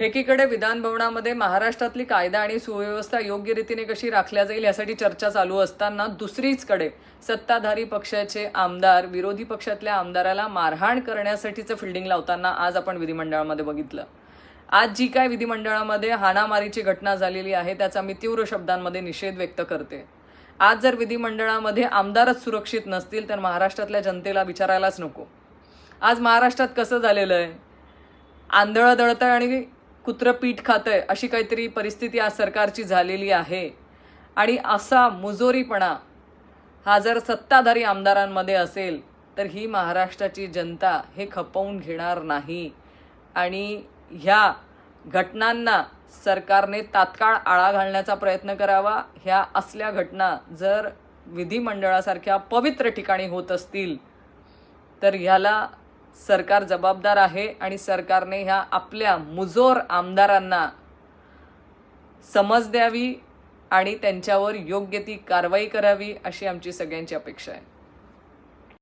एकीकडे विधानभवनामध्ये महाराष्ट्रातली कायदा आणि सुव्यवस्था योग्य रीतीने कशी राखल्या जाईल यासाठी चर्चा चालू असताना दुसरीचकडे सत्ताधारी पक्षाचे आमदार विरोधी पक्षातल्या आमदाराला मारहाण करण्यासाठीचं फिल्डिंग लावताना आज आपण विधिमंडळामध्ये बघितलं. आज जी काय विधिमंडळामध्ये हाणामारीची घटना झालेली आहे त्याचा मी तीव्र शब्दांमध्ये निषेध व्यक्त करते. आज जर विधिमंडळामध्ये आमदारच सुरक्षित नसतील तर महाराष्ट्रातल्या जनतेला विचारायलाच नको. आज महाराष्ट्रात कसं झालेलं आहे? आंधळं दळतंय आणि कुत्रं पीठ खातंय अशी काहीतरी परिस्थिती आज सरकारची झालेली आहे. आणि असा मुजोरीपणा हा जर सत्ताधारी आमदारांमध्ये असेल तर ही महाराष्ट्राची जनता हे खपवून घेणार नाही. आणि ह्या घटनांना सरकारने तात्काळ आळा घालण्याचा प्रयत्न करावा. ह्या असल्या घटना जर विधिमंडळासारख्या पवित्र ठिकाणी होत असतील तर ह्याला सरकार जबाबदार आहे आणि सरकारने ह्या आपल्या मुजोर आमदारांना समज द्यावी आणि त्यांच्यावर योग्य ती कारवाई करावी अशी आमची सगळ्यांची अपेक्षा आहे.